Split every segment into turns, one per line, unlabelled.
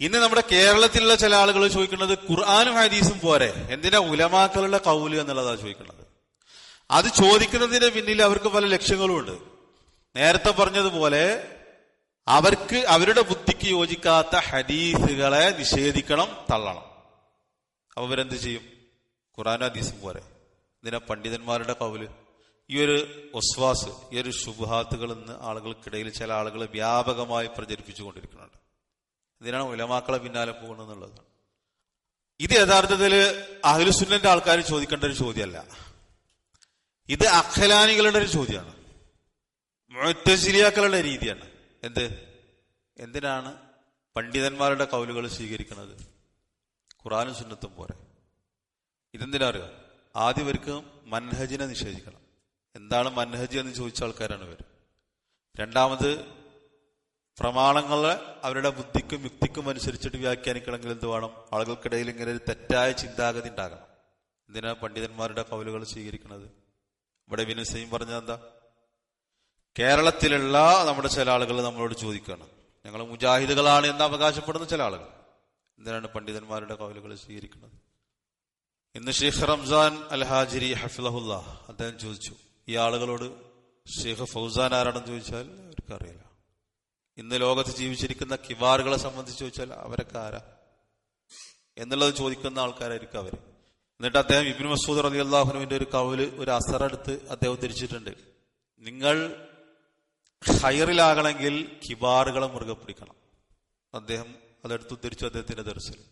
ഇന്ന് നമ്മുടെ കേരളത്തിലുള്ള ചില ആളുകൾ ചോദിക്കുന്നത് ഖുർആാനും ഹദീസും പോരെ. എന്തിനാ ഉലമാക്കളുടെ കൗൽ എന്നുള്ളതാണ് ചോദിക്കുന്നത്. അത് ചോദിക്കുന്നതിന് പിന്നിൽ അവർക്ക് പല ലക്ഷ്യങ്ങളും ഉണ്ട് നേരത്തെ പറഞ്ഞതുപോലെ അവർക്ക് അവരുടെ ബുദ്ധിക്ക് യോജിക്കാത്ത ഹദീസുകളെ നിഷേധിക്കണം തള്ളണം. അപ്പൊ അവരെന്ത് ചെയ്യും? ഖുറാനും ഹദീസും പോരെ. ഇതിനെ പണ്ഡിതന്മാരുടെ കൗൽ? ഈ ഒരു ഒസ്വാസ് ഈ ഒരു ശുഭാത്തുകൾ ഇന്ന് ആളുകൾക്കിടയിൽ ചില ആളുകൾ വ്യാപകമായി പ്രചരിപ്പിച്ചുകൊണ്ടിരിക്കുന്നുണ്ട്. ഇതിനാണ് ഉലമാക്കളെ പിന്നാലെ പോകുന്നത് ഇത് യഥാർത്ഥത്തിൽ അഹ്ലുസുന്നന്റെ ആൾക്കാർ ചോദിക്കേണ്ട ഒരു ചോദ്യമല്ല. ഇത് അഖലാനികളുടെ ഒരു ചോദ്യമാണ്. മുത്തസിലിയാക്കളുടെ രീതിയാണ്. എന്ത്? എന്തിനാണ് പണ്ഡിതന്മാരുടെ കൗലുകൾ സ്വീകരിക്കുന്നത്? ഖുറാനും സുന്നത്തും പോരെ. ഇതെന്തിനാ അറിയുക ആദ്യം ഇവർക്ക് മൻഹജിനെ നിഷേധിക്കണം. എന്താണ് മൻഹജ് എന്ന് ചോദിച്ച ആൾക്കാരാണ് ഇവർ രണ്ടാമത് പ്രമാണങ്ങളെ അവരുടെ ബുദ്ധിക്കും യുക്തിക്കും അനുസരിച്ചിട്ട് വ്യാഖ്യാനിക്കണമെങ്കിൽ എന്ത് വേണം? ആളുകൾക്കിടയിൽ ഇങ്ങനെ ഒരു തെറ്റായ ചിന്താഗതി ഉണ്ടാകണം. എന്തിനാ പണ്ഡിതന്മാരുടെ കൗലുകൾ സ്വീകരിക്കുന്നത്? ഇവിടെ വിനുസയും പറഞ്ഞത് എന്താ? കേരളത്തിലുള്ള നമ്മുടെ ചില ആളുകൾ നമ്മളോട് ചോദിക്കുകയാണ്. ഞങ്ങൾ മുജാഹിദുകളാണ് എന്ന് അവകാശപ്പെടുന്ന ചില ആളുകൾ. എന്തിനാണ് പണ്ഡിതന്മാരുടെ കൗലുകൾ സ്വീകരിക്കുന്നത്? ഇന്ന് ഷെയ്ഖ് റംസാൻ അൽഹാജിരി ഹഫിലഹുല്ല അദ്ദേഹം ചോദിച്ചു. ഈ ആളുകളോട് ഷെയ്ഖ് ഫൗസാൻ ആരാണെന്ന് ചോദിച്ചാൽ അവർക്ക് അറിയില്ല ഇന്ന് ലോകത്ത് ജീവിച്ചിരിക്കുന്ന കിവാറുകളെ സംബന്ധിച്ച് ചോദിച്ചാൽ അവരൊക്കെ ആരാ? എന്നുള്ളത് ചോദിക്കുന്ന ആൾക്കാരായിരിക്കും അവർ. എന്നിട്ട് അദ്ദേഹം ഇബിൻ മസൂദ് റലി അള്ളാഹുനുവിന്റെ ഒരു കവൽ ഒരു അസറെടുത്ത് അദ്ദേഹം ധരിച്ചിട്ടുണ്ട് നിങ്ങൾ ഹൈറിലാകണമെങ്കിൽ കിവാറുകളെ മുറുകെ പിടിക്കണം. അദ്ദേഹം അതെടുത്ത് ഉദ്ധരിച്ചു അദ്ദേഹത്തിന്റെ ദർശനം.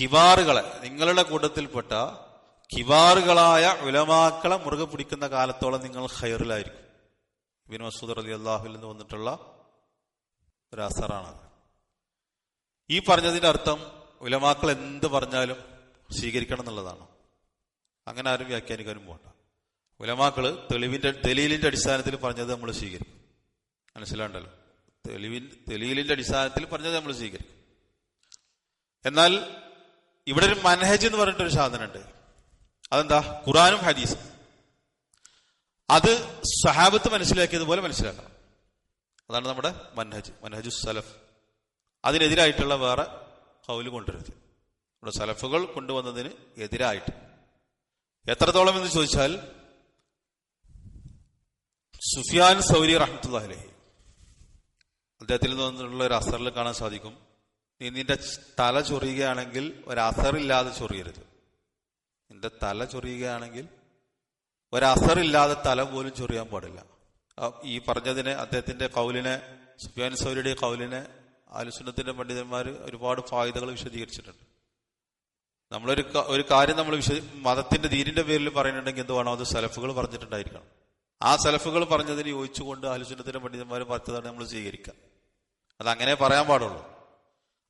കിവാറുകളെ നിങ്ങളുടെ കൂട്ടത്തിൽപ്പെട്ട കിവാറുകളായ ഉലമാക്കളെ മുറുകെ പിടിക്കുന്ന കാലത്തോളം നിങ്ങൾ ഹൈറിലായിരിക്കും ഇബിൻ മസൂദ് അലി അള്ളാഹുവിൽ നിന്ന് വന്നിട്ടുള്ള ഒരു അസറാണ് ഈ പറഞ്ഞതിന്റെ അർത്ഥം ഉലമാക്കൾ എന്ത് പറഞ്ഞാലും സ്വീകരിക്കണം എന്നുള്ളതാണ്. അങ്ങനെ ആരും വ്യാഖ്യാനിക്കാനും പോകണ്ട ഉലമാക്കൾ തെളിവിന്റെ തെളിയിലിന്റെ അടിസ്ഥാനത്തിൽ പറഞ്ഞത് നമ്മൾ സ്വീകരിക്കും. മനസ്സിലാണ്ടല്ലോ? തെളിവിൻ തെളിയിലിന്റെ അടിസ്ഥാനത്തിൽ പറഞ്ഞത് നമ്മൾ സ്വീകരിക്കും. എന്നാൽ ഇവിടെ ഒരു മനഹജ് എന്ന് പറഞ്ഞിട്ടൊരു സാധനമുണ്ട്. അതെന്താ? ഖുറാനും ഹദീസും. അത് സഹാബത്ത് മനസ്സിലാക്കിയതുപോലെ മനസ്സിലാക്കണം. അതാണ് നമ്മുടെ മൻഹജ് മൻഹജു സലഫ്. അതിനെതിരായിട്ടുള്ള വേറെ കൗൽ കൊണ്ടുവരുത് നമ്മുടെ സലഫുകൾ കൊണ്ടുവന്നതിന് എതിരായിട്ട്. എത്രത്തോളം എന്ന് ചോദിച്ചാൽ സുഫിയാൻ സൗരി റഹ്മത്തുള്ള അലഹി. അദ്ദേഹത്തിൽ നിന്നുള്ള ഒരു അസറിൽ കാണാൻ സാധിക്കും. നീ നിന്റെ തല ചൊറിയുകയാണെങ്കിൽ ഒരു അസറില്ലാതെ ചൊറിയരുത്. നിന്റെ തല ചൊറിയുകയാണെങ്കിൽ ഒരു അസറില്ലാതെ തല പോലും ചൊറിയാൻ പാടില്ല. ഈ പറഞ്ഞതിനെ അദ്ദേഹത്തിന്റെ കൗലിനെ സുഫിയാൻ സൗരിയുടെ കൗലിനെ ആലുസുനത്തിന്റെ പണ്ഡിതന്മാർ ഒരുപാട് ഫായുതകൾ വിശദീകരിച്ചിട്ടുണ്ട്. നമ്മളൊരു ഒരു കാര്യം നമ്മൾ വിശ മതത്തിന്റെ ദീനിന്റെ പേരിൽ പറയുന്നുണ്ടെങ്കിൽ എന്ത് വേണം അത് സലഫുകൾ പറഞ്ഞിട്ടുണ്ടായിരിക്കണം. ആ സലഫുകൾ പറഞ്ഞതിന് യോജിച്ചുകൊണ്ട് ആലുസുനത്തിന്റെ പണ്ഡിതന്മാർ പറഞ്ഞതാണ് നമ്മൾ സ്വീകരിക്കുക. അത് അങ്ങനെ പറയാൻ പാടുള്ളൂ.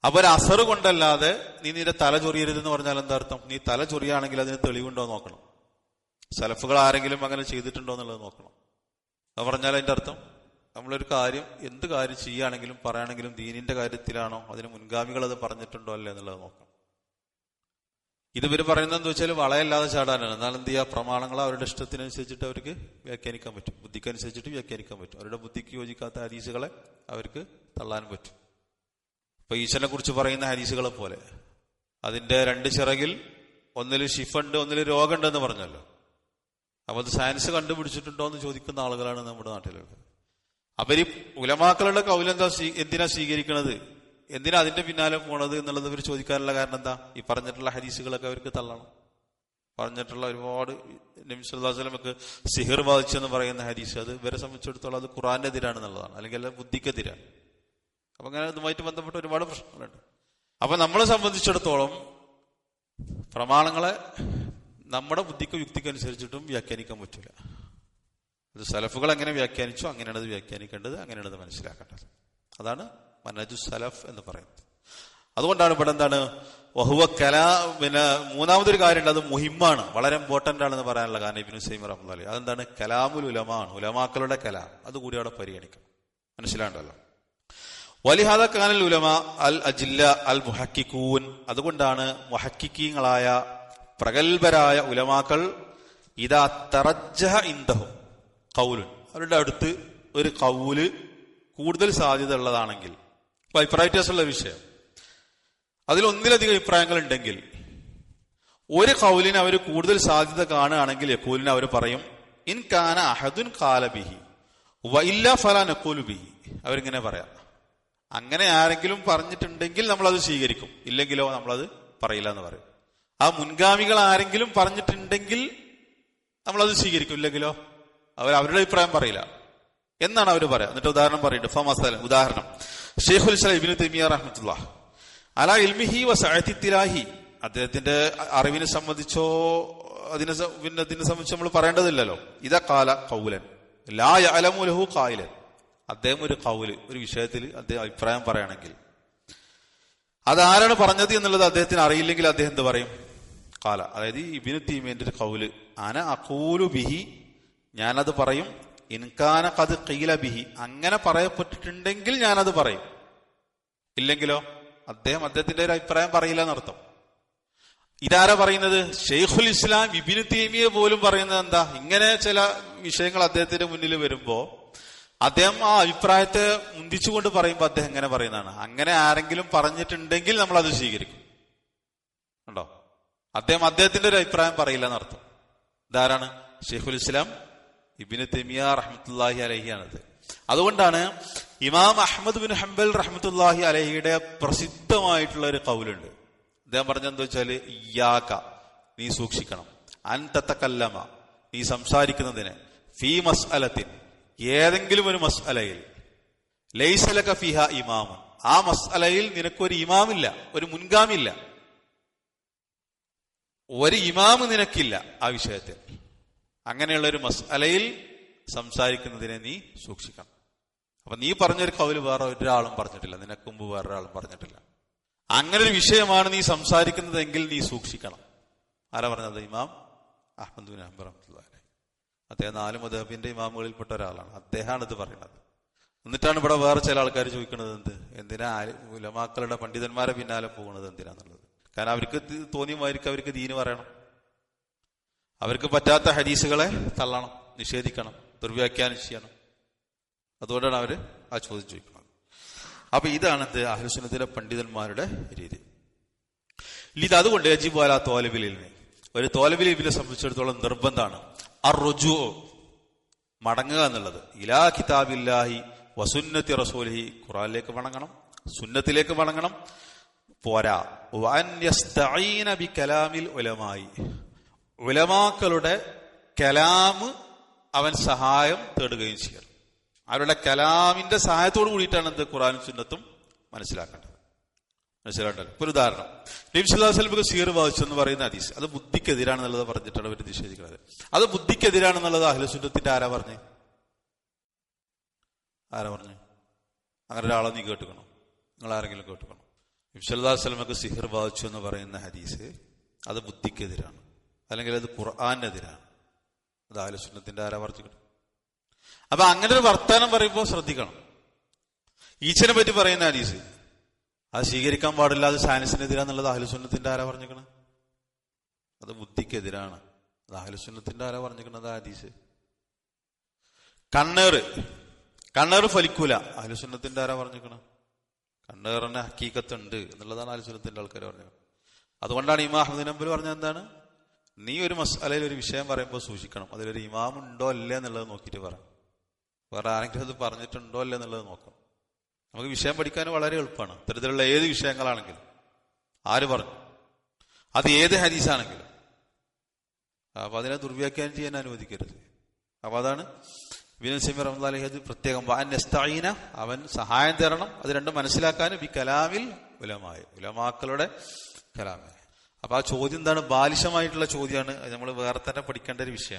അപ്പൊ ഒരു അസറ് കൊണ്ടല്ലാതെ നീ നിന്റെ തല ചൊറിയരുതെന്ന് പറഞ്ഞാൽ എന്താ അർത്ഥം? നീ തല ചൊറിയാണെങ്കിൽ അതിന് തെളിവുണ്ടോ നോക്കണം. സലഫുകൾ ആരെങ്കിലും അങ്ങനെ ചെയ്തിട്ടുണ്ടോ എന്നുള്ളത് നോക്കണം. അത് പറഞ്ഞാൽ അതിന്റെ അർത്ഥം നമ്മളൊരു കാര്യം എന്ത് കാര്യം ചെയ്യുകയാണെങ്കിലും പറയുകയാണെങ്കിലും ദീനിന്റെ കാര്യത്തിലാണോ അതിന് മുൻഗാമികൾ അത് പറഞ്ഞിട്ടുണ്ടോ അല്ലേ എന്നുള്ളത് നോക്കണം. ഇത് ഇവർ പറയുന്നതെന്ന് വെച്ചാൽ വളയല്ലാതെ ചാടാനാണ്. എന്നാൽ എന്ത് ചെയ്യുക? പ്രമാണങ്ങൾ അവരുടെ ഇഷ്ടത്തിനനുസരിച്ചിട്ട് അവർക്ക് വ്യാഖ്യാനിക്കാൻ പറ്റും. ബുദ്ധിക്കനുസരിച്ചിട്ട് വ്യാഖ്യാനിക്കാൻ പറ്റും. അവരുടെ ബുദ്ധിക്ക് യോജിക്കാത്ത ഹരീസുകളെ അവർക്ക് തള്ളാനും പറ്റും. ഇപ്പൊ ഈശ്വരനെ കുറിച്ച് പറയുന്ന ഹരീസുകളെ പോലെ അതിന്റെ രണ്ട് ചിറകിൽ ഒന്നിൽ ഷിഫുണ്ട് ഒന്നിൽ രോഗമുണ്ടെന്ന് പറഞ്ഞല്ലോ. അപ്പൊ അത് സയൻസ് കണ്ടുപിടിച്ചിട്ടുണ്ടോ എന്ന് ചോദിക്കുന്ന ആളുകളാണ് നമ്മുടെ നാട്ടിലുള്ളത്. അവർ ഉലമാക്കളുടെ കൗലെന്താ എന്തിനാ സ്വീകരിക്കണത്? എന്തിനാ അതിന്റെ പിന്നാലെ പോണത് എന്നുള്ളത് ഇവർ ചോദിക്കാനുള്ള കാരണം എന്താ? ഈ പറഞ്ഞിട്ടുള്ള ഹരീസുകളൊക്കെ അവർക്ക് തള്ളണം. പറഞ്ഞിട്ടുള്ള ഒരുപാട് നിമിഷമൊക്കെ സിഹിർ ബാധിച്ചെന്ന് പറയുന്ന ഹരീസ് അത് ഇവരെ സംബന്ധിച്ചിടത്തോളം അത് ഖുറാന്റെ എതിരാണെന്നുള്ളതാണ് അല്ലെങ്കിൽ ബുദ്ധിക്കെതിരാണ്. അപ്പൊ അങ്ങനെ അതുമായിട്ട് ബന്ധപ്പെട്ട ഒരുപാട് പ്രശ്നങ്ങളുണ്ട്. അപ്പൊ നമ്മളെ സംബന്ധിച്ചിടത്തോളം പ്രമാണങ്ങളെ നമ്മുടെ ബുദ്ധിക്ക് യുക്തിക്ക് അനുസരിച്ചിട്ടും വ്യാഖ്യാനിക്കാൻ പറ്റില്ല അത് സലഫുകൾ എങ്ങനെ വ്യാഖ്യാനിച്ചു അങ്ങനെയാണ് അത് വ്യാഖ്യാനിക്കേണ്ടത് അങ്ങനെയാണ് അത് മനസ്സിലാക്കേണ്ടത്. അതാണ് മനജു സലഫ് എന്ന് പറയുന്നത്. അതുകൊണ്ടാണ് ഇവിടെ എന്താണ് വഹുവ കലാ പിന്നെ മൂന്നാമതൊരു കാര്യമുണ്ട് അത് മുഹിമാണ് വളരെ ഇമ്പോർട്ടന്റ് ആണെന്ന് പറയാനുള്ള കാരണം ഇബിനു സൈം റഹ്മലി അതെന്താണ് കലാമുൽ ഉലമാണ് ഉലമാക്കളുടെ കലാം. അതുകൂടി അവിടെ പരിഗണിക്കണം. മനസ്സിലാണ്ടല്ലോ. വലിഹാദ കാനൽ ഉലമ അൽ അജില്ല അൽ മുഹക്കിക്കൂൻ അതുകൊണ്ടാണ് മുഹക്കിക്കീങ്ങളായ പ്രഗത്ഭരായ ഉലമാക്കൾ ഇതാ തറജഹ ഇന്ദഹും കൗലുൻ. അവരുടെ അടുത്ത് ഒരു കൗൽ കൂടുതൽ സാധ്യത ഉള്ളതാണെങ്കിൽ അഭിപ്രായ വ്യത്യാസമുള്ള വിഷയം. അതിൽ ഒന്നിലധികം അഭിപ്രായങ്ങൾ ഉണ്ടെങ്കിൽ ഒരു കൗലിന് അവർ കൂടുതൽ സാധ്യത കാണുകയാണെങ്കിൽ യക്കൂലിന് അവർ പറയും ഇൻ കാന അഹദുൻ കാലബിഹി വൈല്ല ഫല നക്കൂലു ബിഹി. അവരിങ്ങനെ പറയാം. അങ്ങനെ ആരെങ്കിലും പറഞ്ഞിട്ടുണ്ടെങ്കിൽ നമ്മളത് സ്വീകരിക്കും. ഇല്ലെങ്കിലോ നമ്മളത് പറയില്ല എന്ന് പറയും. ആ മുൻഗാമികൾ ആരെങ്കിലും പറഞ്ഞിട്ടുണ്ടെങ്കിൽ അത് സ്വീകരിക്കും ഇല്ലെങ്കിലോ? അവർ അവരുടെ അഭിപ്രായം പറയില്ല. എന്നാണ് അവർ പറയുക എന്നിട്ട് ഉദാഹരണം പറയുന്നുണ്ട് ഫമസല ഉദാഹരണം. ഷെയ്ഖുൽ ഇബിന് തെമിയ ഇൽമിഹി അദ്ദേഹത്തിന്റെ അറിവിനെ സംബന്ധിച്ചോ അതിനെ പിന്നെ അതിനെ സംബന്ധിച്ച് നമ്മൾ പറയേണ്ടതില്ലല്ലോ. ഇതാ കാല കൗലൻ ലാ കായിലൻ അദ്ദേഹം ഒരു കൗൽ ഒരു വിഷയത്തിൽ അദ്ദേഹം അഭിപ്രായം പറയുകയാണെങ്കിൽ. അതാരാണ് പറഞ്ഞത് എന്നുള്ളത് അദ്ദേഹത്തിന് അറിയില്ലെങ്കിൽ അദ്ദേഹം എന്ത് പറയും? കാല. അതായത് ഇബിനു തീമേന്റെ ഒരു കൗൽ അന അക്കൂലു ബിഹി ഞാനത് പറയും. ഇൻകാന കത് കീല ബിഹി. അങ്ങനെ പറയപ്പെട്ടിട്ടുണ്ടെങ്കിൽ ഞാനത് പറയും. ഇല്ലെങ്കിലോ? അദ്ദേഹം അദ്ദേഹത്തിന്റെ ഒരു അഭിപ്രായം പറയില്ല എന്നർത്ഥം. ഇതാരാ പറയുന്നത്? ഷെയ്ഖുൽ ഇസ്ലാം ഇബിനു തീമിയെ പോലും പറയുന്നത് എന്താ? ഇങ്ങനെ ചില വിഷയങ്ങൾ അദ്ദേഹത്തിന്റെ മുന്നിൽ വരുമ്പോ അദ്ദേഹം ആ അഭിപ്രായത്തെ മുന്തിച്ചുകൊണ്ട് പറയുമ്പോൾ അദ്ദേഹം എങ്ങനെ പറയുന്നതാണ്. അങ്ങനെ ആരെങ്കിലും പറഞ്ഞിട്ടുണ്ടെങ്കിൽ നമ്മൾ അത് സ്വീകരിക്കും. ഉണ്ടോ? അദ്ദേഹം അദ്ദേഹത്തിന്റെ ഒരു അഭിപ്രായം പറയില്ല എന്നർത്ഥം. ഇതാരാണ്? ഷെയ്ഖുൽ ഇസ്ലാം ഇബിന് തെമിയ റഹ്മത്തുല്ലാഹി അലഹിയാണത്. അതുകൊണ്ടാണ് ഇമാം അഹമ്മദ് ബിൻ ഹംബൽ റഹ്മത്തുല്ലാഹി അലഹിയുടെ പ്രസിദ്ധമായിട്ടുള്ള ഒരു കൗലുണ്ട്. അദ്ദേഹം പറഞ്ഞെന്താ വെച്ചാൽ ഇയാക്ക നീ സൂക്ഷിക്കണം. അൻതത്തക്കല്ലമ നീ സംസാരിക്കുന്നതിന് ഫീ മസ് അലത്തിൻ ഏതെങ്കിലും ഒരു മസ് അലയിൽ ലൈസലക ഫിഹ ഇമാമൻ. ആ മസ് അലയിൽ നിനക്കൊരു ഇമാമില്ല ഒരു മുൻഗാമില്ല. ഒരു ഇമാമ് നിനക്കില്ല ആ വിഷയത്തിൽ. അങ്ങനെയുള്ള ഒരു മസ്അലയിൽ സംസാരിക്കുന്നതിനെ നീ സൂക്ഷിക്കണം. അപ്പൊ നീ പറഞ്ഞൊരു കൗൽ വേറെ ഒരാളും പറഞ്ഞിട്ടില്ല. നിനക്ക് മുമ്പ് വേറൊരാളും പറഞ്ഞിട്ടില്ല. അങ്ങനെ ഒരു വിഷയമാണ് നീ സംസാരിക്കുന്നതെങ്കിൽ നീ സൂക്ഷിക്കണം. ആരാ പറഞ്ഞത്? ഇമാം അഹമ്മദ് ഹംബർ റഹ്മത്തുള്ളാഹി. അദ്ദേഹം നാല് മദഹബിന്റെ ഇമാമുകളിൽപ്പെട്ട ഒരാളാണ്. അദ്ദേഹമാണ് ഇത് പറയുന്നത്. എന്നിട്ടാണ് ഇവിടെ വേറെ ചില ആൾക്കാർ ചോദിക്കുന്നത് എന്ത്? എന്തിനാ ഉലമാക്കളുടെ പണ്ഡിതന്മാരെ പിന്നാലെ പോകുന്നത് എന്തിനാന്നുള്ളത്? കാരണം അവർക്ക് തോന്നിയുമായിരിക്കും അവർക്ക് ദീന് പറയണം. അവർക്ക് പറ്റാത്ത ഹദീസുകളെ തള്ളണം നിഷേധിക്കണം ദുർവ്യാഖ്യാനം ചെയ്യണം. അതുകൊണ്ടാണ് അവർ ആ ചോദിച്ചു ചോദിക്കുന്നത്. അപ്പൊ ഇതാണ് എന്ത് അഹ്ലുസുന്നത്തിലെ പണ്ഡിതന്മാരുടെ രീതി. ഇത് അതുകൊണ്ട് യജിബാല തോലബിലിനെ ഒരു തോലബിലിനെ സംബന്ധിച്ചിടത്തോളം നിർബന്ധമാണ് അറുജു മടങ്ങുക എന്നുള്ളത്. ഇലാ കിതാബില്ലാഹി വസുന്നത്തി റസൂലി ഖുറാനിലേക്ക് മടങ്ങണം സുന്നത്തിലേക്ക് മടങ്ങണം പോരാ. ബി കലാമിൽ ഉലമായി. ഉലമാക്കളുടെ കലാമ് അവൻ സഹായം തേടുകയും ചെയ്യണം. അവരുടെ കലാമിന്റെ സഹായത്തോട് കൂടിയിട്ടാണ് എന്ത് ഖുറാനും സുന്നത്തും മനസ്സിലാക്കേണ്ടത്. മനസ്സിലാക്കേണ്ടത്. ഒരു ഉദാഹരണം. നബിസ്വല്ലാസ്ലമിക്ക് സീർ വാദിച്ചു എന്ന് പറയുന്ന ഹദീസ്. അത് ബുദ്ധിക്കെതിരാണെന്നുള്ളത് പറഞ്ഞിട്ടാണ് അവർ നിഷേധിക്കുന്നത്. അത് ബുദ്ധിക്കെതിരാണെന്നുള്ളത് അഹ്ലസുന്നത്തിന്റെ ആരാ പറഞ്ഞു? ആരാ പറഞ്ഞു? അങ്ങനെ ഒരാളെ നീ കേട്ടുക്കണം? നിങ്ങൾ ആരെങ്കിലും കേട്ടുക്കണോ? നബിസ്വല്ലാസ്ലമക്ക് സിഹിർ ബാധിച്ചു എന്ന് പറയുന്ന ഹദീസ് അത് ബുദ്ധിക്കെതിരാണ്. അല്ലെങ്കിൽ അത് ഖുർആാനെതിരാണ്. അത് ആലോചനത്തിന്റെ ആരാ പറഞ്ഞിരിക്കണം അപ്പൊ അങ്ങനെ ഒരു വർത്താനം പറയുമ്പോൾ ശ്രദ്ധിക്കണം. ഈച്ചനെ പറ്റി പറയുന്ന ഹദീസ്. അത് സ്വീകരിക്കാൻ പാടില്ല അത് സയൻസിനെതിരാന്നുള്ളത് അഹലുസുന്നത്തിന്റെ ആരാ പറഞ്ഞിരിക്കണം അത് ബുദ്ധിക്കെതിരാണ്. അത് അഹലുസുന്നത്തിന്റെ ആരാ പറഞ്ഞിരിക്കണത് ഹദീസ്. കണ്ണേറ്. കണ്ണേറ് ഫലിക്കൂല. അഹലുസുന്നത്തിന്റെ ആരാ പറഞ്ഞിരിക്കണ കണ്ണേറിന് ഹക്കീക്കത്തുണ്ട് എന്നുള്ളതാണ് അഹലുസുന്നത്തിന്റെ ആൾക്കാർ പറഞ്ഞത്. അതുകൊണ്ടാണ് ഇമാ അഹമ്മദ് നമ്പർ പറഞ്ഞത് എന്താണ്? നീ ഒരു മസാലയിൽ ഒരു വിഷയം പറയുമ്പോൾ സൂക്ഷിക്കണം. അതിലൊരു ഇമാം ഉണ്ടോ അല്ലേ എന്നുള്ളത് നോക്കിയിട്ട് പറ. വേറെ ആരെങ്കിലും അത് പറഞ്ഞിട്ടുണ്ടോ അല്ലേ എന്നുള്ളത് നോക്കണം. നമുക്ക് വിഷയം പഠിക്കാൻ വളരെ എളുപ്പമാണ്. ഇത്തരത്തിലുള്ള ഏത് വിഷയങ്ങളാണെങ്കിലും. ആര് പറഞ്ഞു? അത് ഏത് ഹരീസാണെങ്കിലും അപ്പൊ അതിനെ ദുർവ്യാഖ്യാനം ചെയ്യാൻ അനുവദിക്കരുത്. അപ്പൊ അതാണ് വിനോദ് റഹ്മാലി അത് പ്രത്യേകം വാൻ നസ്തഈന അവൻ സഹായം തരണം. അത് രണ്ടും മനസ്സിലാക്കാനും ഈ കലാമിൽ ഉലമായി ഉലമാക്കളുടെ കലാമെ അപ്പൊ ആ ചോദ്യം എന്താണ്? ബാലിശമായിട്ടുള്ള ചോദ്യമാണ്. നമ്മൾ വേറെ തന്നെ പഠിക്കേണ്ട ഒരു വിഷയം